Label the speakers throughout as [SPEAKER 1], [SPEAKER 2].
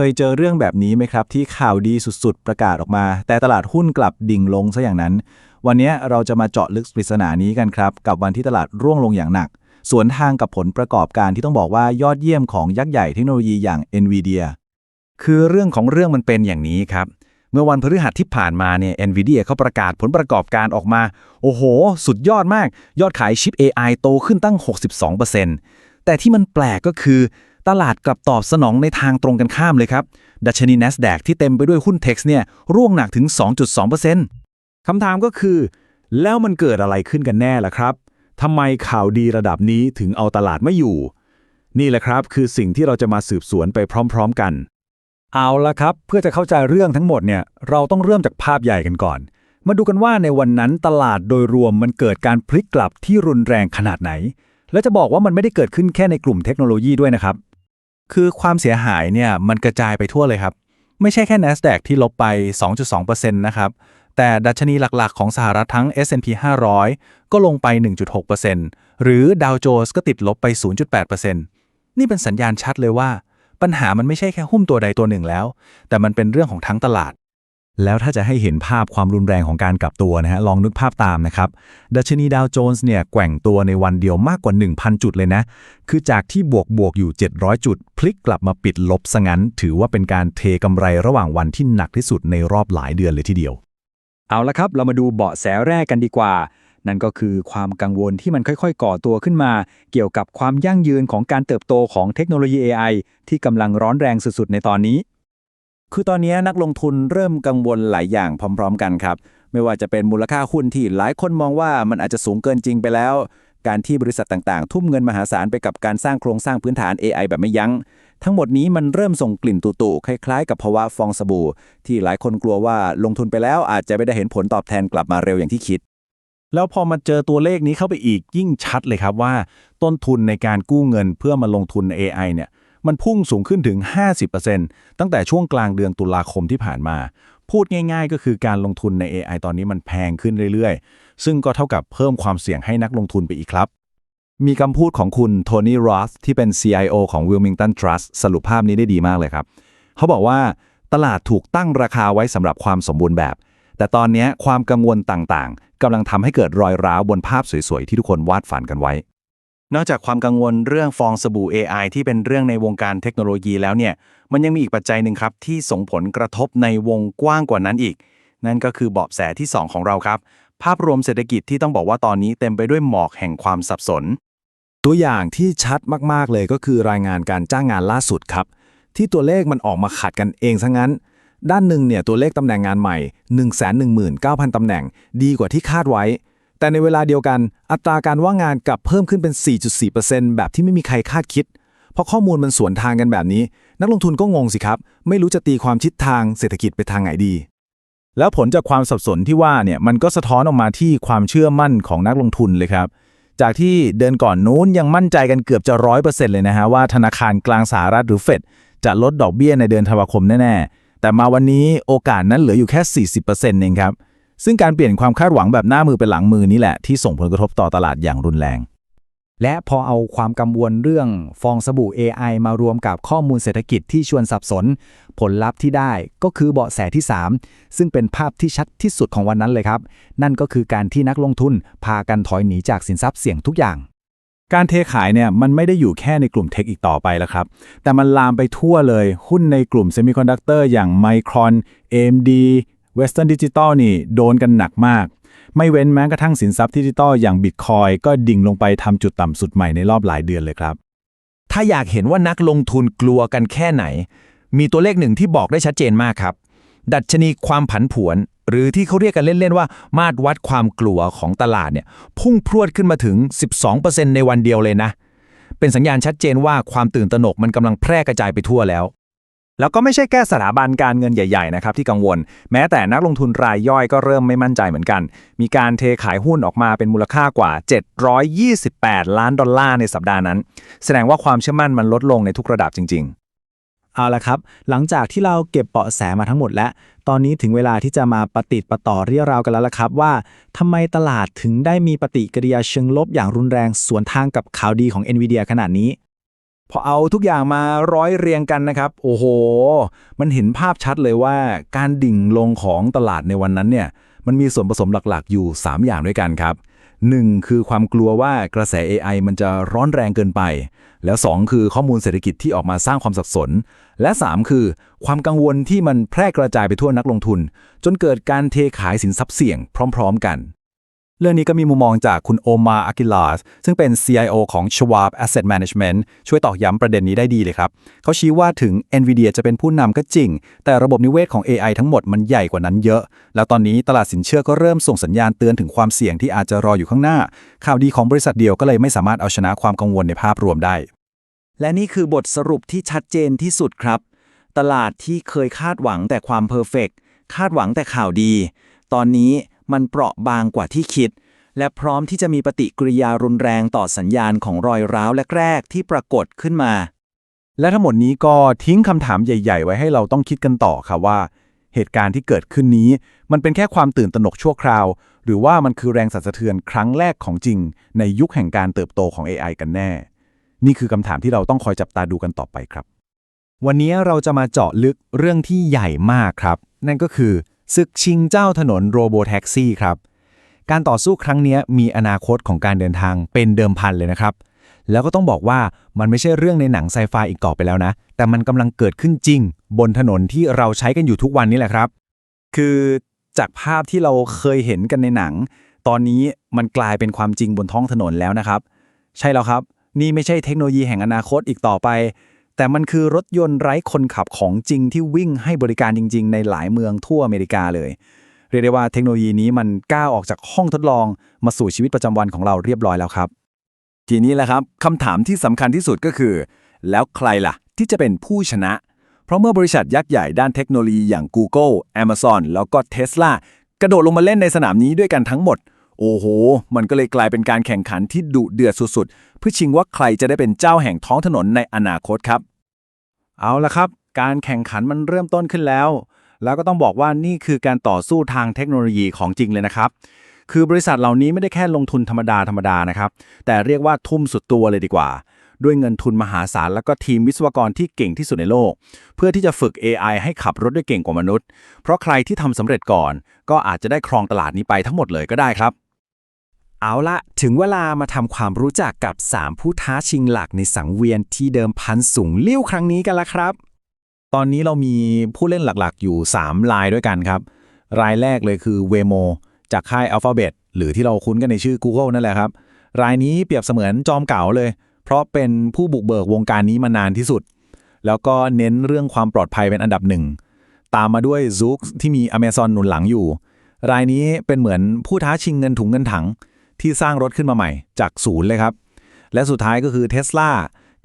[SPEAKER 1] เคยเจอเรื่องแบบนี้ไหมครับ ที่ข่าวดีสุดๆ ประกาศออกมา แต่ตลาดหุ้นกลับดิ่งลงซะอย่างนั้น วันนี้เราจะมาเจาะลึกปริศนานี้กันครับ กับวันที่ตลาดร่วงลงอย่างหนัก สวนทางกับผลประกอบการที่ต้องบอกว่ายอดเยี่ยมของยักษ์ใหญ่เทคโนโลยีอย่าง NVIDIA
[SPEAKER 2] คือเรื่องของเรื่องมันเป็นอย่างนี้ครับ เมื่อวันพฤหัสที่ผ่านมาเนี่ย NVIDIA เขาประกาศผลประกอบการออกมา โอ้โห สุดยอดมาก ยอดขายชิป AI โตขึ้นตั้ง 62%แต่ที่มันแปลกก็คือ ตลาดกลับตอบสนองในทางตรงกันข้ามเลยครับ ดัชนี NASDAQ ที่เต็มไปด้วยหุ้น Tech เนี่ยร่วงหนักถึง 2.2%
[SPEAKER 3] คำถามก็คือ แล้วมันเกิดอะไรขึ้นกันแน่ล่ะครับทำไมข่าวดีระดับนี้ถึงเอาตลาดไม่อยู่ นี่แหละครับคือสิ่งที่เราจะมาสืบสวนไปพร้อม ๆกัน เอาละครับ เพื่อจะเข้าใจเรื่องทั้งหมดเนี่ยเราต้องเริ่มจากภาพใหญ่กันก่อน มาดูกันว่าในวันนั้นตลาดโดยรวมมันเกิดการพลิกกลับที่รุนแรงขนาดไหน และจะบอกว่ามันไม่ได้เกิดขึ้นแค่ในกลุ่มเทคโนโลยีด้วยนะครับ
[SPEAKER 1] คือความเสียหายเนี่ยมันกระจายไปทั่วเลยครับ ไม่ใช่แค่ NASDAQ ที่ลบไป 2.2%นะครับแต่ดัชนีหลักๆ ของสหรัฐทั้ง S&P 500 ก็ลงไป 1.6%หรือดาวโจนส์ก็ติดลบไป 0.8%นี่เป็นสัญญาณชัดเลยว่า ปัญหามันไม่ใช่แค่หุ้มตัวใดตัวหนึ่งแล้ว แต่มันเป็นเรื่องของทั้งตลาด
[SPEAKER 3] แล้วถ้าจะให้เห็นภาพความรุนแรงของการกลับตัวนะฮะลองนึกภาพตามนะครับ ดัชนีดาวโจนส์เนี่ยแกว่งตัวในวันเดียวมากกว่า 1,000 จุดเลยนะ คือจากที่บวกบวกอยู่ 700 จุด พลิกกลับมาปิดลบซะงั้น ถือว่าเป็นการเทกำไรระหว่างวันที่หนักที่สุดในรอบหลายเดือนเลยทีเดียว
[SPEAKER 4] เอาละครับเรามาดูเบาะแสแรกกันดีกว่า นั่นก็คือความกังวลที่มันค่อยๆ ก่อตัวขึ้นมา เกี่ยวกับความยั่งยืนของการเติบโตของเทคโนโลยี AI ที่กำลังร้อนแรงสุดๆในตอนนี้
[SPEAKER 1] คือตอนนี้นักลงทุนเริ่มกังวลหลายอย่างพร้อม ๆ กันครับ ไม่ว่าจะเป็นมูลค่าหุ้นที่หลายคนมองว่ามันอาจจะสูงเกินจริงไปแล้ว การที่บริษัทต่างๆ ทุ่มเงินมหาศาลไปกับการสร้างโครงสร้างพื้นฐาน AI แบบไม่ยัง้ง ทั้งหมดนี้มันเริ่มส่งกลิ่นตุ่ๆคล้ายๆ กับภาวะฟองสบู่ ที่หลายคนกลัวว่าลงทุนไปแล้วอาจจะไม่ได้เห็นผลตอบแทนกลับมาเร็วอย่างที่คิด
[SPEAKER 3] แล้วพอมาเจอตัวเลขนี้เข้าไปอีกยิ่งชัดเลยครับว่า ต้นทุนในการกู้เงินเพื่อมาลงทุนใน AI เนี่ย มันพุ่งสูงขึ้นถึง 50%ตั้งแต่ช่วงกลางเดือนตุลาคมที่ผ่านมา พูดง่าย ๆ ก็คือการลงทุนใน AI ตอนนี้มันแพงขึ้นเรื่อยๆ ซึ่งก็เท่ากับเพิ่มความเสี่ยงให้นักลงทุนไปอีกครับ มีคำพูดของคุณโทนี่รอสที่เป็น CIO ของ Wilmington Trust สรุปภาพนี้ได้ดีมากเลยครับ เขาบอกว่าตลาดถูกตั้งราคาไว้สำหรับความสมบูรณ์แบบ แต่ตอนนี้ความกังวลต่างๆกำลังทำให้เกิดรอยร้าวบนภาพสวยๆ ที่ทุกคนวาดฝันกันไว้
[SPEAKER 1] นอกจากความกังวลเรื่องฟองสบู่ AI ที่เป็นเรื่องในวงการเทคโนโลยีแล้วเนี่ย มันยังมีอีกปัจจัยหนึ่งครับ ที่ส่งผลกระทบในวงกว้างกว่านั้นอีก นั่นก็คือเบาะแสที่ 2 ของเราครับ ภาพรวมเศรษฐกิจที่ต้องบอกว่าตอนนี้เต็มไปด้วยหมอกแห่งความสับสน
[SPEAKER 3] ตัวอย่างที่ชัดมาก ๆ เลยก็คือรายงานการจ้างงานล่าสุดครับ ที่ตัวเลขมันออกมาขัดกันเองซะงั้น ด้านหนึ่งเนี่ยตัวเลขตำแหน่งงานใหม่ 119,000ตำแหน่ง ดีกว่าที่คาดไว้ แต่ในเวลาเดียวกัน อัตราการว่างงานกลับเพิ่มขึ้นเป็น 4.4%แบบที่ไม่มีใครคาดคิด เพราะข้อมูลมันสวนทางกันแบบนี้ นักลงทุนก็งงสิครับ ไม่รู้จะตีความทิศทางเศรษฐกิจไปทางไหนดี แล้วผลจากความสับสนที่ว่าเนี่ยมันก็สะท้อนออกมาที่ความเชื่อมั่นของนักลงทุนเลยครับ จากที่เดือนก่อนนู้นยังมั่นใจกันเกือบจะร้อยเปอร์เซ็นต์เลยนะฮะว่าธนาคารกลางสหรัฐหรือเฟดจะลดดอกเบี้ยในเดือนธันวาคมแน่ๆแต่มาวันนี้โอกาสนั้นเหลืออยู่แค่ 40%เองครับ ซึ่งการเปลี่ยนความคาดหวังแบบหน้ามือเป็นหลังมือนี่แหละที่ส่งผลกระทบต่อตลาดอย่างรุนแรง
[SPEAKER 4] และพอเอาความกังวลเรื่องฟองสบู่ AI มารวมกับข้อมูลเศรษฐกิจที่ชวนสับสน ผลลัพธ์ที่ได้ก็คือเบาะแสที่ 3 ซึ่งเป็นภาพที่ชัดที่สุดของวันนั้นเลยครับ นั่นก็คือการที่นักลงทุนพากันถอยหนีจากสินทรัพย์เสี่ยงทุกอย่าง
[SPEAKER 3] การเทขายเนี่ยมันไม่ได้อยู่แค่ในกลุ่มเทคอีกต่อไปแล้วครับ แต่มันลามไปทั่วเลย หุ้นในกลุ่มเซมิคอนดักเตอร์อย่าง Micron AMD Western Digital นี่โดนกันหนักมาก ไม่เว้นแม้กระทั่งสินทรัพย์ดิจิตอลอย่าง Bitcoin ก็ดิ่งลงไปทำจุดต่ำสุดใหม่ในรอบหลายเดือนเลยครับ
[SPEAKER 2] ถ้าอยากเห็นว่านักลงทุนกลัวกันแค่ไหน มีตัวเลขหนึ่งที่บอกได้ชัดเจนมากครับ ดัชนีความผันผวน หรือที่เขาเรียกกันเล่น ๆ ว่า มาตรวัดความกลัวของตลาดเนี่ยพุ่งพรวดขึ้นมาถึง 12%ในวันเดียวเลยนะเป็นสัญญาณชัดเจนว่าความตื่นตระหนกมันกำลังแพร่กระจายไปทั่วแล้ว
[SPEAKER 4] แล้วก็ไม่ใช่แค่สถาบันการเงินใหญ่ๆนะครับที่กังวล แม้แต่นักลงทุนรายย่อยก็เริ่มไม่มั่นใจเหมือนกัน มีการเทขายหุ้นออกมาเป็นมูลค่ากว่า 728 ล้านดอลลาร์ในสัปดาห์นั้น แสดงว่าความเชื่อมั่นมันลดลงในทุกระดับจริง ๆ
[SPEAKER 1] เอาละครับ หลังจากที่เราเก็บเบาะแสมาทั้งหมดแล้ว ตอนนี้ถึงเวลาที่จะมาปฏิดประต่อเรียราวกันแล้วละครับว่าทำไมตลาดถึงได้มีปฏิกิริยาเชิงลบอย่างรุนแรงสวนทางกับข่าวดีของ NVIDIA ขนาดนี้
[SPEAKER 2] พอเอาทุกอย่างมาร้อยเรียงกันนะครับ โอ้โห มันเห็นภาพชัดเลยว่าการดิ่งลงของตลาดในวันนั้นเนี่ยมันมีส่วนผสมหลักๆ อยู่ 3 อย่างด้วยกันครับ 1. คือความกลัวว่ากระแส AI มันจะร้อนแรงเกินไป แล้ว 2 คือข้อมูลเศรษฐกิจที่ออกมาสร้างความสับสน และ 3 คือ ความกังวลที่มันแพร่กระจายไปทั่วนักลงทุน จนเกิดการเทขายสินทรัพย์เสี่ยงพร้อม ๆ กัน เรื่องนี้ก็มีมุมมองจากคุณโอมาอากิลาสซึ่งเป็น CIO ของ Schwab Asset Management ช่วยตอกย้ำประเด็นนี้ได้ดีเลยครับ เขาชี้ว่าถึง NVIDIA จะเป็นผู้นำก็จริง แต่ระบบนิเวศของ AI ทั้งหมดมันใหญ่กว่านั้นเยอะ แล้วตอนนี้ตลาดสินเชื่อก็เริ่มส่งสัญญาณเตือนถึงความเสี่ยงที่อาจจะรออยู่ข้างหน้า ข่าวดีของบริษัทเดียวก็เลยไม่สามารถเอาชนะความกังวลในภาพรวมได้
[SPEAKER 1] และนี่คือบทสรุปที่ชัดเจนที่สุดครับ ตลาดที่เคยคาดหวังแต่ความเพอร์เฟกคาดหวังแต่ข่าวดี ตอนนี้ มันเปราะบางกว่าที่คิด และพร้อมที่จะมีปฏิกิริยารุนแรงต่อสัญญาณของรอยร้าวแรกๆที่ปรากฏขึ้นมา
[SPEAKER 2] และทั้งหมดนี้ก็ทิ้งคำถามใหญ่ ๆ ไว้ให้เราต้องคิดกันต่อครับว่า เหตุการณ์ที่เกิดขึ้นนี้ มันเป็นแค่ความตื่นตระหนกชั่วคราว หรือว่ามันคือแรงสั่นสะเทือนครั้งแรกของจริง ในยุคแห่งการเติบโตของ AI กันแน่ นี่คือคำถามที่เราต้องคอยจับตาดูกันต่อไปครับ
[SPEAKER 4] วันนี้เราจะมาเจาะลึกเรื่องที่ใหญ่มากครับ นั่นก็คือ ศึกชิงเจ้าถนนโรโบแท็กซี่ครับ การต่อสู้ครั้งนี้มีอนาคตของการเดินทางเป็นเดิมพันเลยนะครับ แล้วก็ต้องบอกว่ามันไม่ใช่เรื่องในหนังไซไฟอีกต่อไปแล้วนะ แต่มันกำลังเกิดขึ้นจริง บนถนนที่เราใช้กันอยู่ทุกวันนี้แหละครับ คือจากภาพที่เราเคยเห็นกันในหนัง ตอนนี้มันกลายเป็นความจริงบนท้องถนนแล้วนะครับ ใช่แล้วครับ นี่ไม่ใช่เทคโนโลยีแห่งอนาคตอีกต่อไป แต่มันคือรถยนต์ไร้คนขับของจริงที่วิ่งให้บริการจริง ๆ ในหลายเมืองทั่วอเมริกาเลย เรียกได้ว่าเทคโนโลยีนี้มันก้าวออกจากห้องทดลองมาสู่ชีวิตประจำวันของเราเรียบร้อยแล้วครับ
[SPEAKER 1] ทีนี้แหละครับคำถามที่สำคัญที่สุดก็คือ แล้วใครล่ะ ที่จะเป็นผู้ชนะ เพราะเมื่อบริษัทยักษ์ใหญ่ด้านเทคโนโลยีอย่าง Google Amazon แล้วก็ Tesla กระโดดลงมาเล่นในสนามนี้ด้วยกันทั้งหมด โอ้โห มันก็เลยกลายเป็นการแข่งขันที่ดุเดือดสุดๆ เพื่อชิงว่าใครจะได้เป็นเจ้าแห่งท้องถนนในอนาคตครับ
[SPEAKER 2] เอาละครับ การแข่งขันมันเริ่มต้นขึ้นแล้ว แล้วก็ต้องบอกว่านี่คือการต่อสู้ทางเทคโนโลยีของจริงเลยนะครับ คือบริษัทเหล่านี้ไม่ได้แค่ลงทุนธรรมดาธรรมดานะครับ แต่เรียกว่าทุ่มสุดตัวเลยดีกว่า ด้วยเงินทุนมหาศาลแล้วก็ทีมวิศวกรที่เก่งที่สุดในโลก เพื่อที่จะฝึก AI ให้ขับรถได้เก่งกว่ามนุษย์ เพราะใครที่ทำสำเร็จก่อน ก็อาจจะได้ครองตลาดนี้ไปทั้งหมดเลยก็ได้ครับ
[SPEAKER 4] เอาละถึงเวลามาทำความรู้จักกับ 3 ผู้ท้าชิงหลักในสังเวียนที่เดิมพันสูงเลี้ยวครั้งนี้กันละครับ
[SPEAKER 2] ตอนนี้เรามีผู้เล่นหลักๆ อยู่ 3 รายด้วยกันครับ รายแรกเลยคือ Waymo จากค่าย Alphabet หรือที่เราคุ้นกันในชื่อ Google นั่นแหละครับ รายนี้เปรียบเสมือนจอมเก่าเลย เพราะเป็นผู้บุกเบิกวงการนี้มานานที่สุด แล้วก็เน้นเรื่องความปลอดภัยเป็นอันดับหนึ่งตามมาด้วย Zoox ที่มี Amazon หนุนหลังอยู่ รายนี้เป็นเหมือนผู้ท้าชิงเงินถุงเงินถัง ที่สร้างรถขึ้นมาใหม่ จากศูนย์เลยครับ และสุดท้ายก็คือ Tesla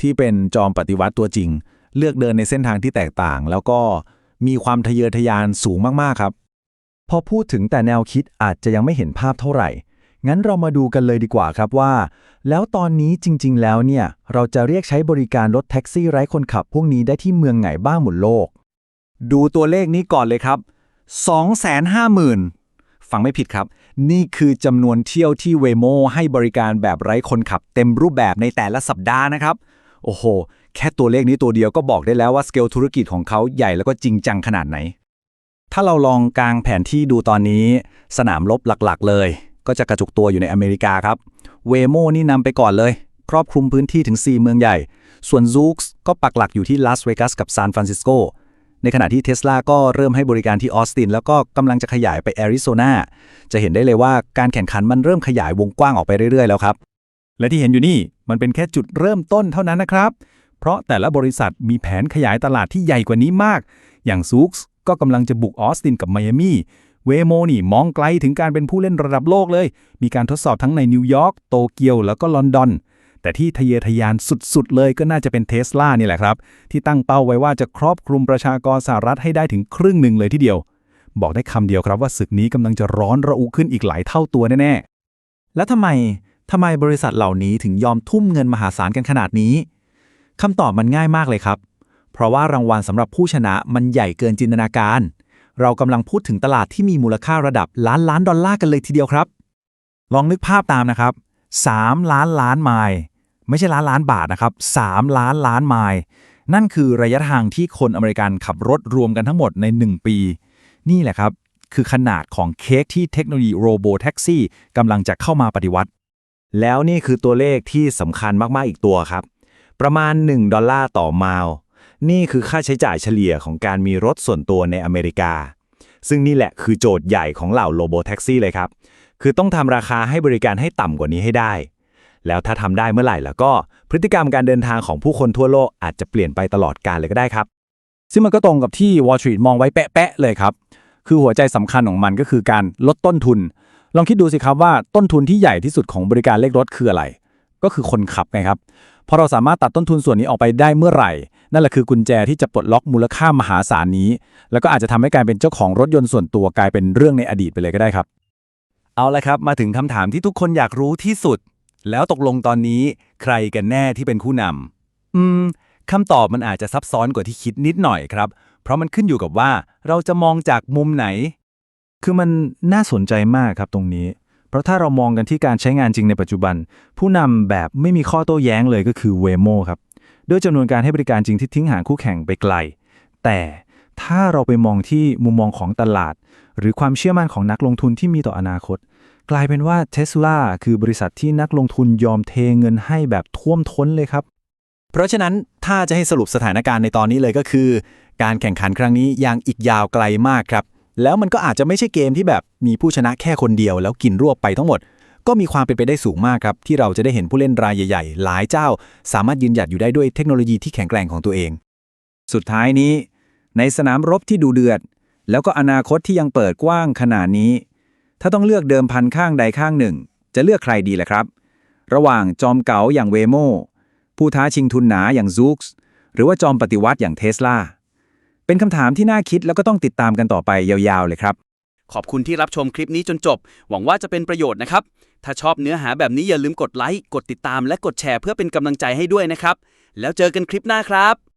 [SPEAKER 2] ที่เป็นจอมปฏิวัติตัวจริง เลือกเดินในเส้นทางที่แตกต่าง แล้วก็มีความทะเยอทะยานสูงมากๆครับ
[SPEAKER 4] พอพูดถึงแต่แนวคิดอาจจะยังไม่เห็นภาพเท่าไหร่ งั้นเรามาดูกันเลยดีกว่าครับว่า แล้วตอนนี้จริง ๆ แล้วเนี่ย เราจะเรียกใช้บริการรถแท็กซี่ไร้คนขับ พวกนี้ได้ที่เมืองไหนบ้างบนโลก
[SPEAKER 1] ดูตัวเลขนี้ก่อนเลยครับ250,000 ฟังไม่ผิดครับ
[SPEAKER 4] นี่คือจำนวนเที่ยวที่ Waymo ให้บริการแบบไร้คนขับเต็มรูปแบบในแต่ละสัปดาห์นะครับ โอ้โห แค่ตัวเลขนี้ตัวเดียวก็บอกได้แล้วว่าสเกลธุรกิจของเขาใหญ่แล้วก็จริงจังขนาดไหน ถ้าเราลองกางแผนที่ดูตอนนี้ สนามรบหลักๆ เลย ก็จะกระจุกตัวอยู่ในอเมริกาครับ Waymo นี่นำไปก่อนเลย ครอบคลุมพื้นที่ถึง 4 เมืองใหญ่ ส่วน Zoox ก็ปักหลักอยู่ที่ลาสเวกัสกับซานฟรานซิสโก ในขณะที่ Tesla ก็เริ่มให้บริการที่ออสตินแล้วก็กำลังจะขยายไปแอริโซนาจะเห็นได้เลยว่าการแข่งขันมันเริ่มขยายวงกว้างออกไปเรื่อยๆแล้วครับ
[SPEAKER 2] และที่เห็นอยู่นี่มันเป็นแค่จุดเริ่มต้นเท่านั้นนะครับ เพราะแต่ละบริษัทมีแผนขยายตลาดที่ใหญ่กว่านี้มาก อย่างซูกส์ก็กำลังจะบุกออสตินกับไมอามี่เวโมนี่มองไกลถึงการเป็นผู้เล่นระดับโลกเลย มีการทดสอบทั้งในนิวยอร์กโตเกียวแล้วก็ลอนดอน แต่ที่ทะเยอทะยานสุดๆ เลยก็น่าจะเป็นเทสลานี่แหละครับ ที่ตั้งเป้าไว้ว่าจะครอบคลุมประชากรสหรัฐให้ได้ถึงครึ่งหนึ่งเลยทีเดียว บอกได้คำเดียวครับว่าศึกนี้กำลังจะร้อนระอุขึ้นอีกหลายเท่าตัวแน่ๆ
[SPEAKER 4] แล้วทำไมทำไมบริษัทเหล่านี้ถึงยอมทุ่มเงินมหาศาลกันขนาดนี้คำตอบมันง่ายมากเลยครับ เพราะว่ารางวัลสำหรับผู้ชนะมันใหญ่เกินจินตนาการ เรากำลังพูดถึงตลาดที่มีมูลค่าระดับล้านล้านดอลลาร์กันเลยทีเดียวครับ
[SPEAKER 2] ลองนึกภาพตามนะครับ 3 ล้านล้านไมล์ ไม่ใช่ล้านล้านบาทนะครับ3ล้านล้านไมล์นั่นคือระยะทางที่คนอเมริกันขับรถรวมกันทั้งหมดใน 1 ปี นี่แหละครับ คือขนาดของเค้กที่เทคโนโลยีโรโบแท็กซี่กำลังจะเข้ามาปฏิวัติ
[SPEAKER 3] แล้วนี่คือตัวเลขที่สำคัญมาก ๆ อีกตัวครับ ประมาณ 1 ดอลลาร์ต่อไมล์นี่คือค่าใช้จ่ายเฉลี่ยของการมีรถส่วนตัวในอเมริกา ซึ่งนี่แหละคือโจทย์ใหญ่ของเหล่าโลโบแท็กซี่เลยครับ คือต้องทำราคาให้บริการให้ต่ำกว่านี้ให้ได้ แล้วถ้าทำได้เมื่อไหร่แล้วก็พฤติกรรมการเดินทางของผู้คนทั่วโลกอาจจะเปลี่ยนไปตลอดกาลเลยก็ได้ครับ
[SPEAKER 2] ซึ่งมันก็ตรงกับที่ Wall Street มองไว้แปะๆเลยครับ คือหัวใจสำคัญของมันก็คือการลดต้นทุน ลองคิดดูสิครับว่าต้นทุนที่ใหญ่ที่สุดของบริการเลขรถคืออะไร ก็คือคนขับไงครับพอเราสามารถตัดต้นทุนส่วนนี้ออกไปได้เมื่อไหร่ นั่นแหละคือกุญแจที่จะปลดล็อกมูลค่ามหาศาลนี้ แล้วก็อาจจะทำให้การเป็นเจ้าของรถยนต์ส่วนตัวกลายเป็นเรื่องในอดีตไปเลยก็ได้ครับ เอาละครับ มาถึงคำถามที่ทุกคนอยากรู้ที่สุด แล้วตกลงตอนนี้ใครกันแน่ที่เป็นผู้นำอืมคำตอบมันอาจจะซับซ้อนกว่าที่คิดนิดหน่อยครับ เพราะมันขึ้นอยู่กับว่าเราจะมองจากมุมไหน คือมันน่าสนใจมากครับตรงนี้ เพราะถ้าเรามองกันที่การใช้งานจริงในปัจจุบัน ผู้นำแบบไม่มีข้อโต้แย้งเลยก็คือ Waymo ครับ ด้วยจำนวนการให้บริการจริงที่ทิ้งห่างคู่แข่งไปไกล แต่ถ้าเราไปมองที่มุมมองของตลาด หรือความเชื่อมั่นของนักลงทุนที่มีต่ออนาคต กลายเป็นว่า Tesla คือบริษัทที่นักลงทุนยอมเทเงินให้แบบท่วมท้นเลยครับ เพราะฉะนั้นถ้าจะให้สรุปสถานการณ์ในตอนนี้เลยก็คือ การแข่งขันครั้งนี้ยังอีกยาวไกลมากครับ แล้วมันก็อาจจะไม่ใช่เกมที่แบบมีผู้ชนะแค่คนเดียว แล้วกินรวบไปทั้งหมด ก็มีความเป็นไปได้สูงมากครับ ที่เราจะได้เห็นผู้เล่นรายใหญ่ ๆ หลายเจ้า สามารถยืนหยัดอยู่ได้ด้วยเทคโนโลยีที่แข็งแกร่งของตัวเอง สุดท้ายนี้ ในสนามรบที่ดูเดือด แล้วก็อนาคตที่ยังเปิดกว้างขนาดนี้ ถ้าต้องเลือกเดิมพันข้างใดข้างหนึ่ง จะเลือกใครดีล่ะครับ ระหว่างจอมเก๋าอย่างเวโมผู้ท้าชิงทุนหนาอย่างซูกส์หรือว่าจอมปฏิวัติอย่างเทสลาเป็นคำถามที่น่าคิดแล้วก็ต้องติดตามกันต่อไปยาวๆเลยครับ
[SPEAKER 5] ขอบคุณที่รับชมคลิปนี้จนจบ หวังว่าจะเป็นประโยชน์นะครับ ถ้าชอบเนื้อหาแบบนี้อย่าลืมกดไลค์ กดติดตาม และกดแชร์เพื่อเป็นกำลังใจให้ด้วยนะครับ แล้วเจอกันคลิปหน้าครับ